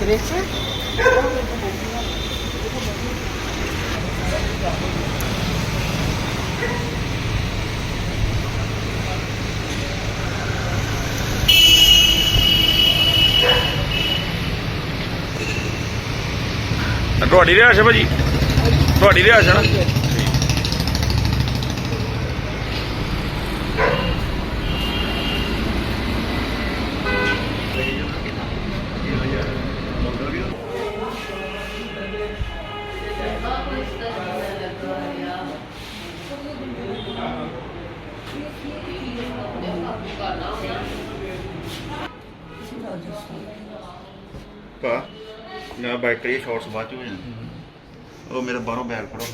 Chris ਤੁਹਾਡੀ ਰਿਹਾਇਸ਼ ਹੈ ਭਾਜੀ? ਤੁਹਾਡੀ ਰਿਹਾਇਸ਼ ਹੈ ਨਾ? ਪਾ। ਨਾ ਬੈਟਰੀ ਸ਼ਾਰਟਸ ਬਾਅਦ ਚ ਹੋ ਜਾਣਾ। ਉਹ ਮੇਰਾ ਬਾਹਰੋਂ ਬੈਗ ਫੜੋ।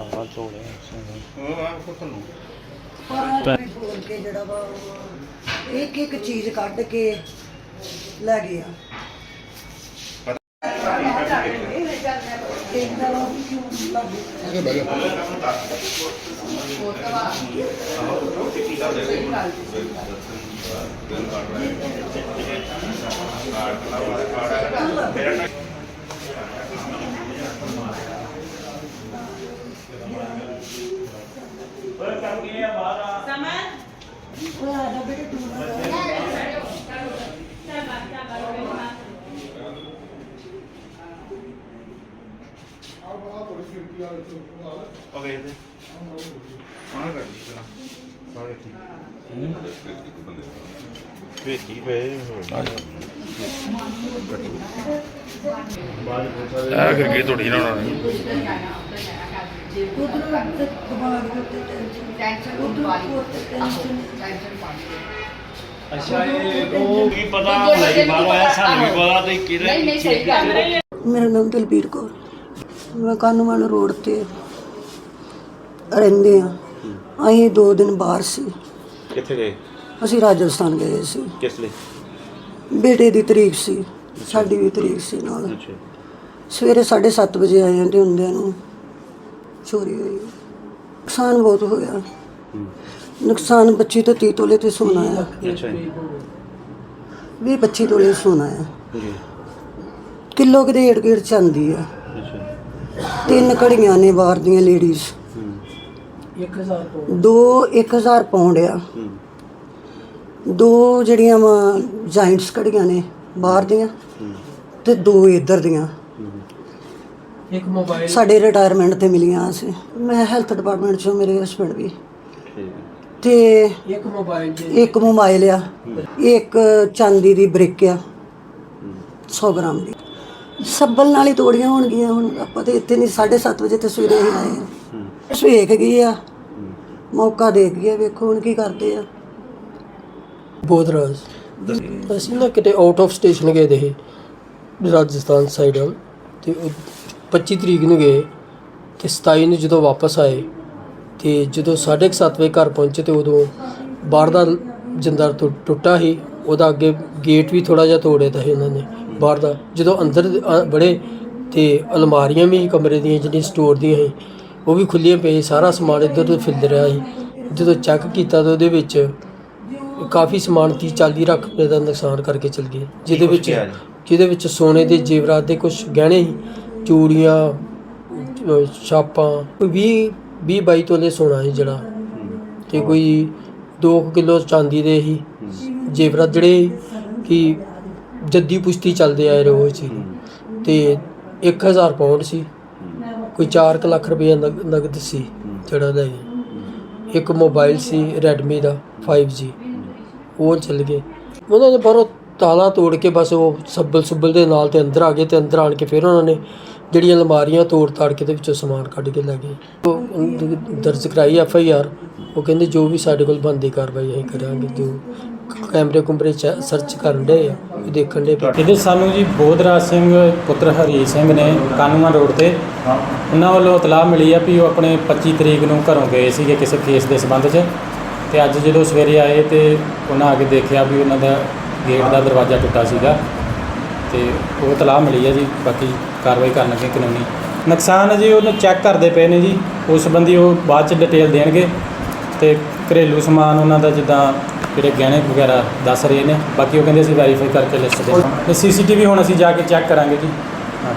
ਆਹ ਚੋਲੇ ਉਹ ਆ ਕੋ ਥੱਲੋਂ ਪਰ ਬੋਲ ਕੇ ਜਿਹੜਾ ਵਾ ਇੱਕ ਇੱਕ ਚੀਜ਼ ਕੱਢ ਕੇ ਲੈ ਗਿਆ। ਵਾ ਵੀ ਕਿਉਂ ਲੱਗੇ ਉਹ ਆ ਜਾ। ਬੇਟੇ ਤੂੰ ਉਹ ਵੇਖ ਦੇ ਆਹ ਕਰ ਲਈ ਪਹਿਲਾਂ ਸਾਰੇ ਠੀਕ ਵੇਖੀ ਪਏ ਆ ਫਿਰ ਕੀ ਤੋੜੀ ਨਾ ਉਹਨਾਂ ਨੇ ਅੱਛਾ ਇਹ ਉਹ ਕੀ ਪਤਾ ਨਹੀਂ ਬਾਹਰੋਂ ਆਇਆ ਸਾਨੂੰ ਵੀ ਪਤਾ ਤੁਸੀਂ ਕਿਹਦੇ ਨਹੀਂ ਨਹੀਂ ਸਹੀ ਗੱਲ ਹੈ। ਮੇਰਾ ਨਾਮ ਦਲਬੀਰ ਕੌਰ। ਮੈਂ ਕਾਨੂੰਵਾਨ ਰੋਡ ਤੇ ਰਹਿੰਦੇ ਆ। ਅਸੀਂ ਦੋ ਦਿਨ ਬਾਹਰ ਸੀ। ਕਿੱਥੇ ਗਏ? ਅਸੀਂ ਰਾਜਸਥਾਨ ਗਏ ਸੀ। ਕਿਸ ਲਈ? ਬੇਟੇ ਦੀ ਤਰੀਕ ਸੀ। ਸਾਡੀ ਵੀ ਤਰੀਕ ਸੀ ਨਾਲ। ਅੱਛਾ। ਸਵੇਰੇ 7:30 ਵਜੇ ਆਏ ਹਾਂ ਤੇ ਹੁੰਦਿਆਂ ਨੂੰ ਚੋਰੀ ਹੋਈ। ਨੁਕਸਾਨ ਬਹੁਤ ਹੋਇਆ। ਨੁਕਸਾਨ ਬੱਚੀ ਤੋਂ 30 ਤੋਲੇ ਤੇ ਸੋਨਾ ਆ। ਅੱਛਾ 20 25 ਤੋਲੇ ਸੋਨਾ ਆ। ਜੀ। ਕਿਲੋ ਕਿਤੇ ਏੜ ਗੇੜ ਚਾਂਦੀ ਆ। ਤਿੰਨ ਘੜੀਆਂ ਨੇ ਬਾਹਰ ਦੀਆਂ ਲੇਡੀਜ਼ ਹੂੰ। 1000 ਦੋ 1000 ਪਾਉਂਡ ਆ। ਦੋ ਜਿਹੜੀਆਂ ਵਾ ਜਾਇੰਟਸ ਘੜੀਆਂ ਨੇ ਬਾਹਰ ਦੀਆਂ ਤੇ ਦੋ ਇੱਧਰ ਦੀਆਂ। ਇੱਕ ਮੋਬਾਈਲ ਸਾਡੇ ਰਿਟਾਇਰਮੈਂਟ ਤੇ ਮਿਲੀਆਂ ਸੀ। ਮੈਂ ਹੈਲਥ ਡਿਪਾਰਟਮੈਂਟ ਚੋਂ ਮੇਰੇ ਹਸਬੰਡ ਵੀ। ਤੇ ਇੱਕ ਮੋਬਾਈਲ ਇੱਕ ਮੋਬਾਈਲ ਆ। ਇੱਕ ਚਾਂਦੀ ਦੀ ਬ੍ਰਿਕ ਆ। 100 ਗ੍ਰਾਮ ਦੀ। ਸੱਬਲ ਨਾਲ ਹੀ ਤੋੜੀਆਂ ਹੋਣਗੀਆਂ ਹੁਣ। ਆਪਾਂ ਤੇ ਇੱਥੇ ਨਹੀਂ 7:30 ਵਜੇ ਤੇ ਸਵੇਰੇ ਹੀ ਆਏ ਆ। ਸਵੇਖ ਗਈ ਆ। ਮੌਕਾ ਦੇਖ ਗਈ ਆ ਵੇਖੋ ਹੁਣ ਕੀ ਕਰਦੇ ਆ। ਬੋਧਰਾਜ ਅਸੀਂ ਨਾ ਕਿਤੇ ਆਊਟ ਆਫ ਸਟੇਸ਼ਨ ਗਏ ਦੇ ਰਾਜਸਥਾਨ ਸਾਈਡ ਤੇ ਉਹ 25 ਤਰੀਕ ਨੂੰ ਗਏ। ਤੇ 27 ਨੂੰ ਜਦੋਂ ਵਾਪਸ ਆਏ ਤੇ ਜਦੋਂ 7:30 ਵਜੇ ਘਰ ਪਹੁੰਚੇ ਤੇ ਉਦੋਂ ਬਾਹਰ ਦਾ ਜੰਦਰ ਟੁੱਟਾ ਸੀ। ਉਹਦਾ ਅੱਗੇ ਗੇਟ ਵੀ ਥੋੜਾ ਜਿਹਾ ਤੋੜਿਆ ਤਾਂ ਸੀ ਉਹਨਾਂ ਨੇ। ਬਾਹਰ ਦਾ ਜਦੋਂ ਅੰਦਰ ਬੜੇ ਤੇ ਅਲਮਾਰੀਆਂ ਵੀ ਕਮਰੇ ਦੀਆਂ ਜਿਹੜੀਆਂ ਸਟੋਰ ਦੀਆਂ ਸੀ ਉਹ ਵੀ ਖੁੱਲੀਆਂ ਪਈ ਸਾਰਾ ਸਮਾਨ ਇੱਧਰ ਉੱਧਰ ਫਿਰਦ ਰਿਹਾ ਸੀ। ਜਦੋਂ ਚੈੱਕ ਕੀਤਾ ਤਾਂ ਉਹਦੇ ਵਿੱਚ ਕਾਫੀ ਸਮਾਨ 30 40 ਲੱਖ ਰੁਪਏ ਦਾ ਨੁਕਸਾਨ ਕਰਕੇ ਚਲ ਗਏ ਜਿਹਦੇ ਵਿੱਚ? ਜਿਹਦੇ ਵਿੱਚ ਸੋਨੇ ਦੇ ਜੇਵਰਾਤ ਦੇ ਕੁਝ ਗਹਿਣੇ ਸੀ ਚੂੜੀਆਂ ਛਾਪਾਂ ਕੋਈ 20 20 22 ਤੋਲੇ ਸੋਨਾ ਸੀ ਜਿਹੜਾ। ਤੇ ਕੋਈ 2 ਕਿਲੋ ਚਾਂਦੀ ਦੇ ਸੀ ਜੇਵਰਾਤ ਜਿਹੜੇ ਕਿ ਜੱਦੀ ਪੁਸ਼ਤੀ ਚੱਲਦੇ ਆਏ ਰੋਜ਼ ਸੀ ਤੇ 1000 ਪਾਉਂਡ ਸੀ। ਕੋਈ 4 ਲੱਖ ਰੁਪਏ ਨਗ- ਨਗਦ ਸੀ ਜਿਹੜਾ ਦਾ ਇੱਕ ਮੋਬਾਈਲ ਸੀ Redmi ਦਾ 5G ਉਹ ਚੱਲ ਗਏ। ਉਹਨਾਂ ਨੇ ਬਾਹਰੋਂ ਤਾਲਾ ਤੋੜ ਕੇ ਬਸ ਉਹ ਸੱਬਲ ਸੁੱਬਲ ਦੇ ਨਾਲ ਤੇ ਅੰਦਰ ਆ ਗਏ ਤੇ ਅੰਦਰ ਆਣ ਕੇ ਫਿਰ ਉਹਨਾਂ ਨੇ ਜਿਹੜੀਆਂ ਅਲਮਾਰੀਆਂ ਤੋੜ ਤਾੜ ਕੇ ਤੇ ਵਿੱਚੋਂ ਸਮਾਨ ਕੱਢ ਕੇ ਲੈ ਗਏ। ਉਹ ਦਰਜ ਕਰਾਈ ਐਫ ਆਈ ਆਰ। ਉਹ ਕਹਿੰਦੇ ਜੋ ਵੀ ਸਾਡੇ ਕੋਲ ਬੰਦੀ ਕਾਰਵਾਈ ਅਸੀਂ ਕਰਾਂਗੇ ਜੋ ਕੈਮਰੇ ਕੁਮਰੇ ਚ ਸਰਚ ਕਰਨ ਦੇ ਆ ਉਹ ਦੇਖਣ ਦੇ ਇਹਦੇ ਸਾਨੂੰ ਜੀ ਬੋਧਰਾਜ ਸਿੰਘ ਪੁੱਤਰ ਹਰੀ ਸਿੰਘ ਨੇ ਕਾਨੂੰਨ ਰੋਡ ਤੇ ਉਹਨਾਂ ਵੱਲੋਂ ਇਤਲਾਹ ਮਿਲੀ ਆ ਵੀ ਉਹ ਆਪਣੇ 25 ਤਰੀਕ ਨੂੰ ਘਰੋਂ ਗਏ ਸੀਗੇ ਕਿਸੇ ਕੇਸ ਦੇ ਸੰਬੰਧ 'ਚ। ਤੇ ਅੱਜ ਜਦੋਂ ਸਵੇਰੇ ਆਏ ਤੇ ਉਹਨਾਂ ਆ ਕੇ ਦੇਖਿਆ ਵੀ ਉਹਨਾਂ ਦਾ ਗੇਟ ਦਾ ਦਰਵਾਜ਼ਾ ਟੁੱਟਾ ਸੀਗਾ। ਤੇ ਉਹ ਇਤਲਾਹ ਮਿਲੀ ਆ ਜੀ ਬਾਕੀ ਕਾਰਵਾਈ ਕਰਨ ਲੱਗੇ ਕਾਨੂੰਨੀ। ਨੁਕਸਾਨ ਜੀ ਉਹਨੂੰ ਚੈੱਕ ਕਰਦੇ ਪਏ ਨੇ ਜੀ ਉਸ ਸੰਬੰਧੀ ਉਹ ਬਾਅਦ ਚ ਡਿਟੇਲ ਦੇਣਗੇ। ਤੇ ਘਰੇਲੂ ਸਮਾਨ ਉਹਨਾਂ ਦਾ ਜਿੱਦਾਂ ਜਿਹੜੇ ਗਹਿਣੇ ਵਗੈਰਾ ਦੱਸ ਰਹੇ ਨੇ, ਬਾਕੀ ਉਹ ਕਹਿੰਦੇ ਅਸੀਂ ਵੈਰੀਫਾਈ ਕਰਕੇ ਲਿਸਟ ਦੇ ਤੇ ਸੀਸੀਟੀਵੀ ਹੁਣ ਅਸੀਂ ਜਾ ਕੇ ਚੈੱਕ ਕਰਾਂਗੇ ਜੀ। ਹਾਂ।